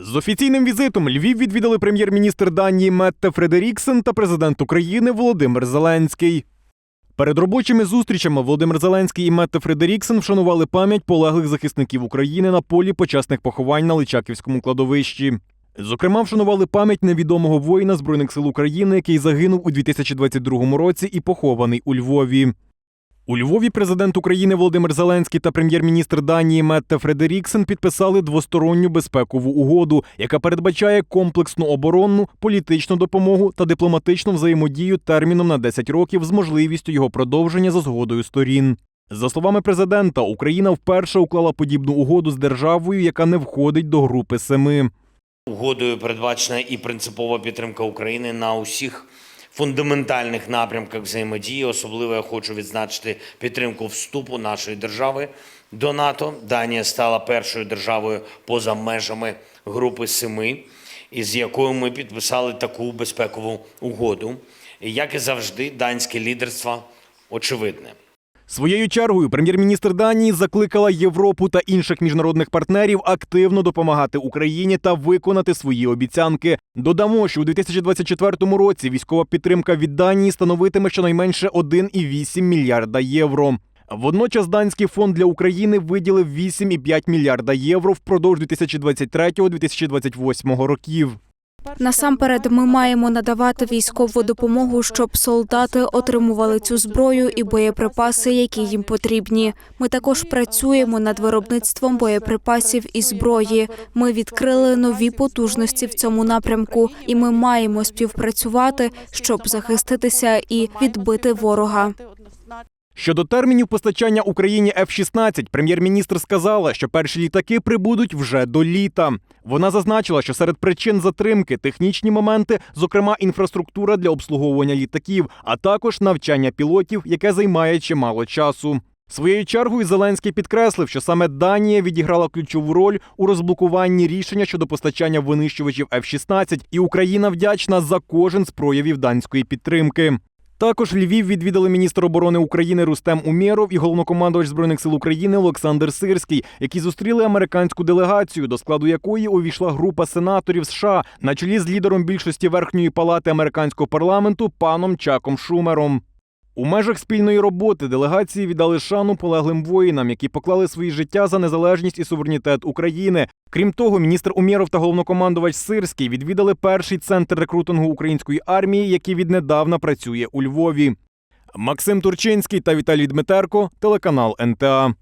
З офіційним візитом Львів відвідали прем'єр-міністр Данії Метте Фредеріксен та президент України Володимир Зеленський. Перед робочими зустрічами Володимир Зеленський і Метте Фредеріксен вшанували пам'ять полеглих захисників України на полі почесних поховань на Личаківському кладовищі. Зокрема, вшанували пам'ять невідомого воїна Збройних сил України, який загинув у 2022 році і похований у Львові. У Львові президент України Володимир Зеленський та прем'єр-міністр Данії Метте Фредеріксен підписали двосторонню безпекову угоду, яка передбачає комплексну оборонну, політичну допомогу та дипломатичну взаємодію терміном на 10 років з можливістю його продовження за згодою сторін. За словами президента, Україна вперше уклала подібну угоду з державою, яка не входить до групи семи. Угодою передбачена і принципова підтримка України на усіх фундаментальних напрямках взаємодії. Особливо я хочу відзначити підтримку вступу нашої держави до НАТО. Данія стала першою державою поза межами групи семи, із якою ми підписали таку безпекову угоду. І, Як і завжди, данське лідерство очевидне. Своєю чергою прем'єр-міністр Данії закликала Європу та інших міжнародних партнерів активно допомагати Україні та виконати свої обіцянки. Додамо, що у 2024 році військова підтримка від Данії становитиме щонайменше 1,8 мільярда євро. Водночас данський фонд для України виділив 8,5 мільярда євро впродовж 2023-2028 років. Насамперед, ми маємо надавати військову допомогу, щоб солдати отримували цю зброю і боєприпаси, які їм потрібні. Ми також працюємо над виробництвом боєприпасів і зброї. Ми відкрили нові потужності в цьому напрямку, і ми маємо співпрацювати, щоб захиститися і відбити ворога. Щодо термінів постачання Україні F-16, прем'єр-міністр сказала, що перші літаки прибудуть вже до літа. Вона зазначила, що серед причин затримки технічні моменти, зокрема інфраструктура для обслуговування літаків, а також навчання пілотів, яке займає чимало часу. Своєю чергою Зеленський підкреслив, що саме Данія відіграла ключову роль у розблокуванні рішення щодо постачання винищувачів F-16, і Україна вдячна за кожен з проявів данської підтримки. Також Львів відвідали міністр оборони України Рустем Умєров і головнокомандувач збройних сил України Олександр Сирський, які зустріли американську делегацію, до складу якої увійшла група сенаторів США на чолі з лідером більшості верхньої палати американського парламенту паном Чаком Шумером. У межах спільної роботи делегації віддали шану полеглим воїнам, які поклали свої життя за незалежність і суверенітет України. Крім того, міністр Умєров та головнокомандувач Сирський відвідали перший центр рекрутингу української армії, який віднедавна працює у Львові. Максим Турчинський та Віталій Дмитерко, телеканал НТА.